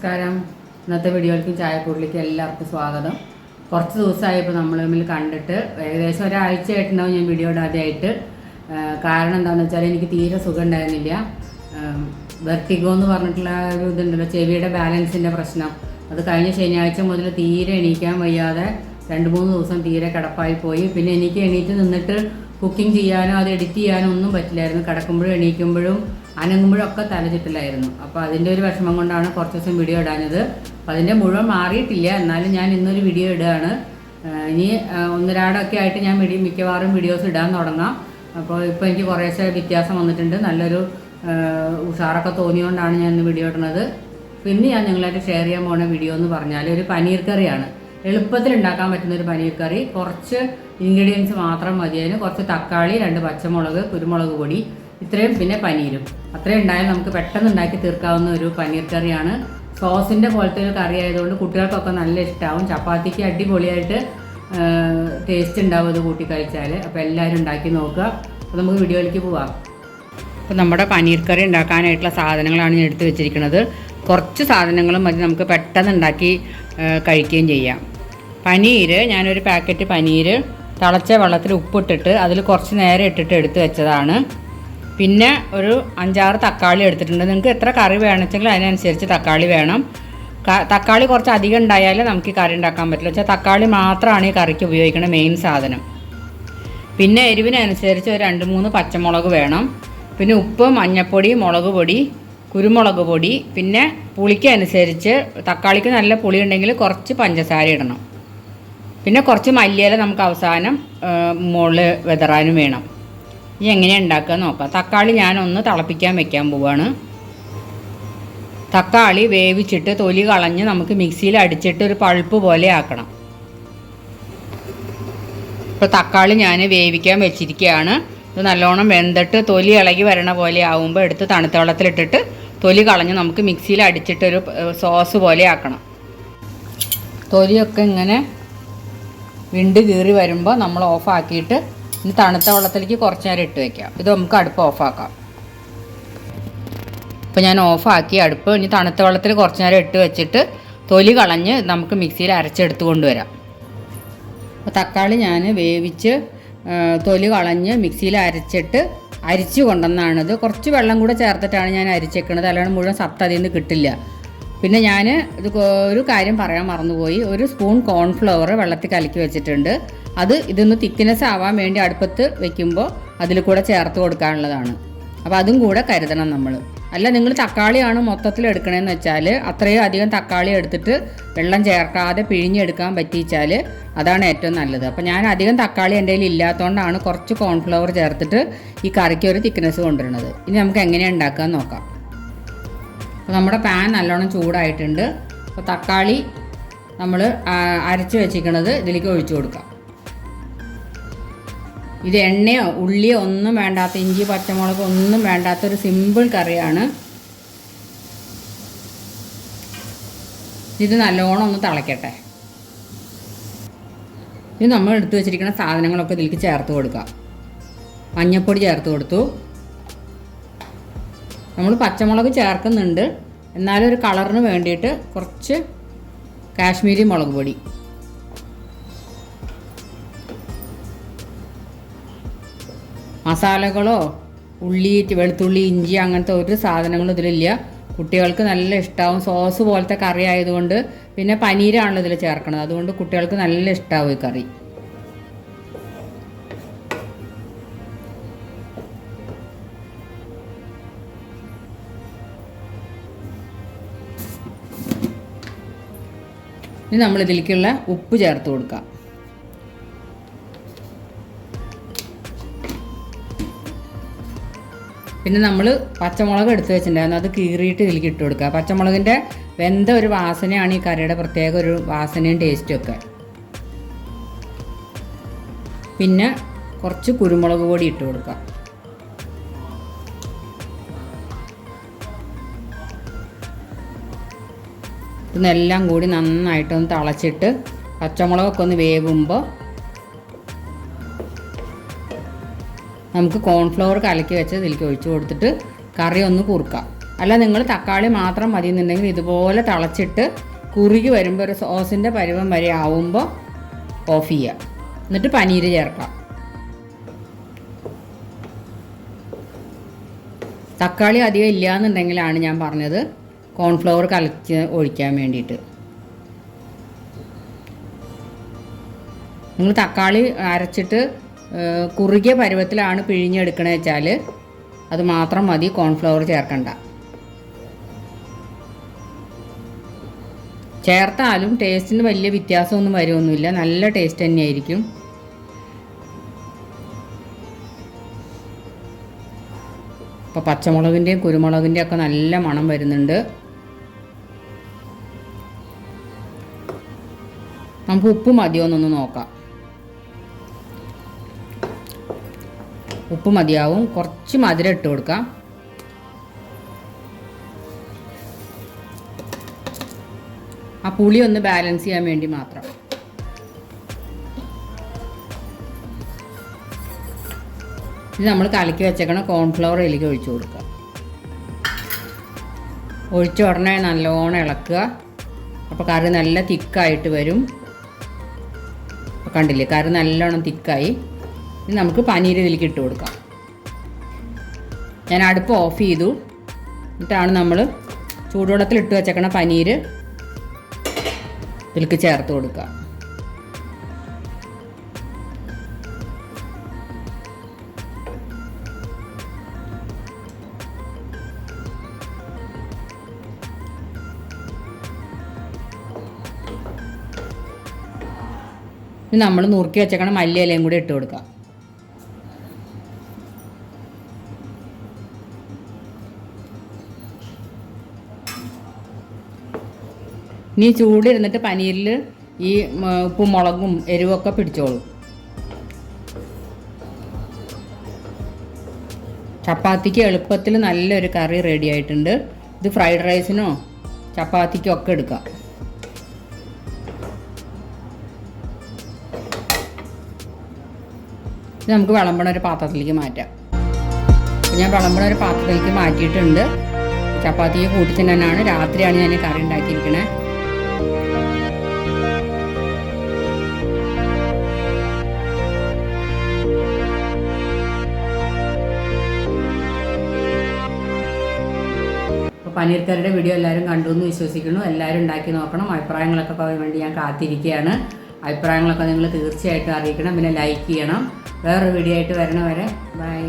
നമസ്കാരം. ഇന്നത്തെ വീഡിയോയിലേക്കും ചായക്കൂടിലേക്കും എല്ലാവർക്കും സ്വാഗതം. കുറച്ച് ദിവസമായപ്പോൾ നമ്മൾ തമ്മിൽ കണ്ടിട്ട് ഏകദേശം ഒരാഴ്ചയായിട്ടുണ്ടാവും ഞാൻ വീഡിയോ ഇടാതെയായിട്ട്. കാരണം എന്താണെന്ന് വെച്ചാൽ എനിക്ക് തീരെ സുഖം ഉണ്ടായിരുന്നില്ല വെർട്ടിഗോ എന്ന് പറഞ്ഞിട്ടുള്ള ഒരു ഇതുണ്ടല്ലോ ചെവിയുടെ ബാലൻസിന്റെ പ്രശ്നം. അത് കഴിഞ്ഞ ശനിയാഴ്ച മുതൽ തീരെ എണീക്കാൻ വയ്യാതെ രണ്ട് മൂന്ന് ദിവസം തീരെ കിടപ്പായി പോയി. പിന്നെ എനിക്ക് എണീറ്റ് നിന്നിട്ട് കുക്കിംഗ് ചെയ്യാനോ അത് എഡിറ്റ് ചെയ്യാനോ ഒന്നും പറ്റില്ലായിരുന്നു. കിടക്കുമ്പോഴും എണീക്കുമ്പോഴും അനങ്ങുമ്പോഴും ഒക്കെ തലചുറ്റലായിരുന്നു. അപ്പോൾ അതിന്റെ ഒരു വിഷമം കൊണ്ടാണ് കുറച്ച് ദിവസം വീഡിയോ ഇടാഞ്ഞത്. അപ്പോൾ അതിന്റെ മുഴുവൻ മാറിയിട്ടില്ല. എന്നാലും ഞാൻ ഇന്നൊരു വീഡിയോ ഇടുകയാണ്. ഇനി ഒന്നരാടൊക്കെ ആയിട്ട് ഞാൻ വീഡിയോ മിക്കവാറും വീഡിയോസ് ഇടാൻ തുടങ്ങാം. അപ്പോൾ ഇപ്പോൾ എനിക്ക് കുറേശ്ശെ വ്യത്യാസം വന്നിട്ടുണ്ട്. നല്ലൊരു ഉഷാറൊക്കെ തോന്നിയോണ്ടാണ് ഞാൻ ഇന്ന് വീഡിയോ ഇടുന്നത്. പിന്നെ ഞാൻ നിങ്ങളായിട്ട് ഷെയർ ചെയ്യാൻ പോകുന്ന വീഡിയോ എന്ന് പറഞ്ഞാൽ ഒരു പനീർ കറിയാണ്. എളുപ്പത്തിൽ ഉണ്ടാക്കാൻ പറ്റുന്ന ഒരു പനീർ കറി. കുറച്ച് ഇൻഗ്രീഡിയൻസ് മാത്രം മതി. അതിന് കുറച്ച് തക്കാളി രണ്ട് പച്ചമുളക് കുരുമുളക് പൊടി ഇത്രയും പിന്നെ പനീരും. അത്രയും ഉണ്ടായാൽ നമുക്ക് പെട്ടെന്ന് ഉണ്ടാക്കി തീർക്കാവുന്ന ഒരു പനീർ കറിയാണ്. സോസിന്റെ പോലത്തെ ഒരു കറി ആയതുകൊണ്ട് കുട്ടികൾക്കൊക്കെ നല്ല ഇഷ്ടമാവും ചപ്പാത്തിക്ക് അടിപൊളിയായിട്ട് ടേസ്റ്റ് ഉണ്ടാവും അത് കൂട്ടി കഴിച്ചാൽ അപ്പോൾ എല്ലാവരും ഉണ്ടാക്കി നോക്കുക. അപ്പോൾ നമുക്ക് വീഡിയോയിലേക്ക് പോവാം. അപ്പോൾ നമ്മുടെ പനീർ കറി ഉണ്ടാക്കാനായിട്ടുള്ള സാധനങ്ങളാണ് ഞാൻ എടുത്തു വെച്ചിരിക്കുന്നത്. കുറച്ച് സാധനങ്ങളും മതി നമുക്ക് പെട്ടെന്ന് ഉണ്ടാക്കി കഴിക്കുകയും ചെയ്യാം. പനീർ ഞാനൊരു പാക്കറ്റ് പനീർ തിളച്ച വെള്ളത്തിൽ ഉപ്പിട്ടിട്ട് അതിൽ കുറച്ച് നേരം ഇട്ടിട്ട് എടുത്തു വെച്ചതാണ്. പിന്നെ ഒരു അഞ്ചാറ് തക്കാളി എടുത്തിട്ടുണ്ട്. നിങ്ങൾക്ക് എത്ര കറി വേണമെങ്കിൽ അതിനനുസരിച്ച് തക്കാളി വേണം. തക്കാളി കുറച്ച് അധികം ഉണ്ടായാലേ നമുക്ക് ഈ കറി ഉണ്ടാക്കാൻ പറ്റില്ല വെച്ചാൽ തക്കാളി മാത്രമാണ് ഈ കറിക്ക് ഉപയോഗിക്കുന്ന മെയിൻ സാധനം. പിന്നെ എരിവിനനുസരിച്ച് ഒരു രണ്ട് മൂന്ന് പച്ചമുളക് വേണം. പിന്നെ ഉപ്പ് മഞ്ഞൾപ്പൊടി മുളക് പൊടി കുരുമുളക് പൊടി പിന്നെ പുളിക്കനുസരിച്ച് തക്കാളിക്ക് നല്ല പുളി ഉണ്ടെങ്കിൽ കുറച്ച് പഞ്ചസാര ഇടണം. പിന്നെ കുറച്ച് മല്ലിയില നമുക്ക് അവസാനം മുകളിൽ വിതറാനും വേണം. ഇനി എങ്ങനെയാണ് ഉണ്ടാക്കുക നോക്കാം. തക്കാളി ഞാനൊന്ന് തിളപ്പിക്കാൻ വെക്കാൻ പോവാണ്. തക്കാളി വേവിച്ചിട്ട് തൊലി കളഞ്ഞ് നമുക്ക് മിക്സിയിൽ അടിച്ചിട്ട് ഒരു പൾപ്പ് പോലെ ആക്കണം. ഇപ്പോൾ തക്കാളി ഞാൻ വേവിക്കാൻ വെച്ചിരിക്കുകയാണ്. ഇത് നല്ലോണം വെന്തിട്ട് തൊലി ഇളകി വരണ പോലെ ആവുമ്പോൾ എടുത്ത് തണുത്ത വെള്ളത്തിലിട്ടിട്ട് തൊലി കളഞ്ഞ് നമുക്ക് മിക്സിയിൽ അടിച്ചിട്ടൊരു സോസ് പോലെ ആക്കണം. തൊലിയൊക്കെ ഇങ്ങനെ വിണ്ട് കീറി വരുമ്പോൾ നമ്മൾ ഓഫാക്കിയിട്ട് ഇനി തണുത്ത വെള്ളത്തിലേക്ക് കുറച്ച് നേരം ഇട്ട് വെക്കാം. ഇത് നമുക്ക് അടുപ്പ് ഓഫാക്കാം ഇപ്പോൾ ഞാൻ ഓഫാക്കി അടുപ്പ്. ഇനി തണുത്ത വെള്ളത്തിൽ കുറച്ച് നേരം ഇട്ട് വെച്ചിട്ട് തൊലി കളഞ്ഞ് നമുക്ക് മിക്സിയിൽ അരച്ചെടുത്ത് കൊണ്ടുവരാം. അപ്പോൾ തക്കാളി ഞാൻ വേവിച്ച് തൊലി കളഞ്ഞ് മിക്സിയിൽ അരച്ചിട്ട് അരിച്ച് കൊണ്ടുവന്നാണിത് കുറച്ച് വെള്ളം കൂടെ ചേർത്തിട്ടാണ് ഞാൻ അരിച്ചേക്കണത് അല്ലാണ്ട് മുഴുവൻ സത്ത് അതിൽ നിന്ന് കിട്ടില്ല. പിന്നെ ഞാൻ ഇത് ഒരു കാര്യം പറയാൻ മറന്നുപോയി. ഒരു സ്പൂൺ കോൺഫ്ലവർ വെള്ളത്തിൽ കലക്കി വെച്ചിട്ടുണ്ട്. അത് ഇതൊന്ന് തിക്നെസ് ആവാൻ വേണ്ടി അടുപ്പത്ത് വെക്കുമ്പോൾ അതിൽ കൂടെ ചേർത്ത് കൊടുക്കാനുള്ളതാണ്. അപ്പോൾ അതും കൂടെ കരുതണം നമ്മൾ അല്ല നിങ്ങൾ തക്കാളിയാണ് മൊത്തത്തിൽ എടുക്കണമെന്ന് വെച്ചാൽ അത്രയും അധികം തക്കാളി എടുത്തിട്ട് വെള്ളം ചേർക്കാതെ പിഴിഞ്ഞെടുക്കാൻ പറ്റിച്ചാൽ അതാണ് ഏറ്റവും നല്ലത്. അപ്പോൾ ഞാൻ അധികം തക്കാളി എന്റെ കയ്യിൽ ഇല്ലാത്തതുകൊണ്ടാണ് കുറച്ച് കോൺഫ്ലവർ ചേർത്തിട്ട് ഈ കറിക്ക് ഒരു തിക്നെസ് കൊണ്ടുവരുന്നത്. ഇനി നമുക്ക് എങ്ങനെയാണ് ഉണ്ടാക്കാൻ നോക്കാം. അപ്പോൾ നമ്മുടെ പാൻ നല്ലോണം ചൂടായിട്ടുണ്ട്. അപ്പോൾ തക്കാളി നമ്മൾ അരച്ച് വെച്ചിരിക്കുന്നത് ഇതിലേക്ക് ഒഴിച്ചു കൊടുക്കാം. ഇത് എണ്ണയോ ഉള്ളിയോ ഒന്നും വേണ്ടാത്ത ഇഞ്ചി പച്ചമുളക് ഒന്നും വേണ്ടാത്ത ഒരു സിമ്പിൾ കറിയാണ്. ഇത് നല്ലോണം ഒന്ന് തിളയ്ക്കട്ടെ ഇത് നമ്മൾ എടുത്തു വെച്ചിരിക്കുന്ന സാധനങ്ങളൊക്കെ ഇതിലേക്ക് ചേർത്ത് കൊടുക്കാം. മഞ്ഞൾപ്പൊടി ചേർത്ത് കൊടുത്തു. നമ്മൾ പച്ചമുളക് ചേർക്കുന്നുണ്ട്. എന്നാലും ഒരു കളറിന് വേണ്ടിയിട്ട് കുറച്ച് കാശ്മീരി മുളക് പൊടി. മസാലകളോ ഉള്ളി വെളുത്തുള്ളി ഇഞ്ചി അങ്ങനത്തെ ഒരു സാധനങ്ങളും ഇതിലില്ല. കുട്ടികൾക്ക് നല്ല ഇഷ്ടമാവും സോസ് പോലത്തെ കറി ആയതുകൊണ്ട് പിന്നെ പനീരാണല്ലോ ഇതിൽ ചേർക്കണത്. അതുകൊണ്ട് കുട്ടികൾക്ക് നല്ല ഇഷ്ടമാവും ഈ കറി. ഇനി നമ്മൾ ഇതിലേക്കുള്ള ഉപ്പ് ചേർത്ത് കൊടുക്കാം. പിന്നെ നമ്മൾ പച്ചമുളക് എടുത്ത് വെച്ചിട്ടുണ്ടായിരുന്നു. അത് കീറിയിട്ട് ഇതിലേക്ക് ഇട്ട് കൊടുക്കുക. പച്ചമുളകിന്റെ വെന്ത ഒരു വാസനയാണ് ഈ കറിയുടെ പ്രത്യേക ഒരു വാസനയും ടേസ്റ്റും ഒക്കെ. പിന്നെ കുറച്ച് കുരുമുളക് പൊടി ഇട്ട് കൊടുക്കുക. ഇതെല്ലാം കൂടി നന്നായിട്ടൊന്ന് തിളച്ചിട്ട് പച്ചമുളകൊക്കെ ഒന്ന് വേവുമ്പോൾ നമുക്ക് കോൺഫ്ലവർ കലക്കി വെച്ച് ഇതിലേക്ക് ഒഴിച്ചു കൊടുത്തിട്ട് കറി ഒന്ന് കുറുക്കാം. അല്ല നിങ്ങൾ തക്കാളി മാത്രം മതി എന്നുണ്ടെങ്കിൽ ഇതുപോലെ തിളച്ചിട്ട് കുറുകി വരുമ്പോൾ ഒരു സോസിന്റെ പരുവം വരെ ആവുമ്പോൾ ഓഫ് ചെയ്യുക എന്നിട്ട് പനീര് ചേർക്കാം. തക്കാളി അധികം ഇല്ല എന്നുണ്ടെങ്കിലാണ് ഞാൻ പറഞ്ഞത് കോൺഫ്ലവർ കലച്ച് ഒഴിക്കാൻ വേണ്ടിയിട്ട്. നിങ്ങൾ തക്കാളി അരച്ചിട്ട് കുറുകിയ പരുവത്തിലാണ് പിഴിഞ്ഞെടുക്കണേ വെച്ചാൽ അത് മാത്രം മതി കോൺഫ്ലവർ ചേർക്കണ്ട. ചേർത്താലും ടേസ്റ്റിന് വലിയ വ്യത്യാസമൊന്നും വരുമൊന്നുമില്ല നല്ല ടേസ്റ്റ് തന്നെയായിരിക്കും. ഇപ്പോൾ പച്ചമുളകിന്റെയും കുരുമുളകിന്റെയും ഒക്കെ നല്ല മണം വരുന്നുണ്ട്. നമുക്ക് ഉപ്പ് മതിയോ എന്നൊന്ന് നോക്കാം. ഉപ്പ് മതിയാവും. കുറച്ച് മധുരം ഇട്ട് കൊടുക്കാം. ആ പുളി ഒന്ന് ബാലൻസ് ചെയ്യാൻ വേണ്ടി മാത്രം. ഇത് നമ്മൾ കലക്കി വെച്ചേക്കണ കോൺഫ്ലവർ ഇതിലേക്ക് ഒഴിച്ചു കൊടുക്കുക. ഒഴിച്ച ഉടനെ നല്ലോണം ഇളക്കുക. അപ്പോൾ കറി നല്ല തിക്കായിട്ട് വരും. കണ്ടില്ലേ കറി നല്ലോണം തിക്കായി ഇനി നമുക്ക് പനീർ ഇതിലേക്ക് ഇട്ട് കൊടുക്കാം. ഞാൻ അടുപ്പ് ഓഫ് ചെയ്തു. എന്നിട്ടാണ് നമ്മൾ ചൂടുവെള്ളത്തിൽ ഇട്ട് വെച്ചേക്കണ പനീർ ഇതിലേക്ക് ചേർത്ത് കൊടുക്കുക. നമ്മൾ നുറുക്കി വെച്ചേക്കണ മല്ലിയിലയും കൂടി ഇട്ട് കൊടുക്കാം. ഇനി ചൂടിരുന്നിട്ട് പനീരിൽ ഈ ഉപ്പും മുളകും എരിവൊക്കെ പിടിച്ചോളൂ. ചപ്പാത്തിക്ക് എളുപ്പത്തിൽ നല്ലൊരു കറി റെഡി ആയിട്ടുണ്ട്. ഇത് ഫ്രൈഡ് റൈസിനോ ചപ്പാത്തിക്കോ ഒക്കെ എടുക്കാം. ഇത് നമുക്ക് വിളമ്പണ ഒരു പാത്രത്തിലേക്ക് മാറ്റാം. ഞാൻ വിളമ്പണ ഒരു പാത്രത്തിലേക്ക് മാറ്റിയിട്ടുണ്ട്. ചപ്പാത്തിക്ക് കൂട്ടി തന്നെയാണ് രാത്രിയാണ് ഞാൻ കറി ഉണ്ടാക്കിയിരിക്കണേ. അപ്പോൾ പനീർ കറിയുടെ വീഡിയോ എല്ലാവരും കണ്ടു എന്ന് വിശ്വസിക്കുന്നു. എല്ലാവരും ഉണ്ടാക്കി നോക്കണം. അഭിപ്രായങ്ങളൊക്കെ പറയാൻ വേണ്ടി ഞാൻ കാത്തിരിക്കുകയാണ്. അഭിപ്രായങ്ങളൊക്കെ നിങ്ങൾ തീർച്ചയായിട്ടും അറിയിക്കണം. പിന്നെ ലൈക്ക് ചെയ്യണം. വേറൊരു വീഡിയോ ആയിട്ട് വരണവരെ ബൈ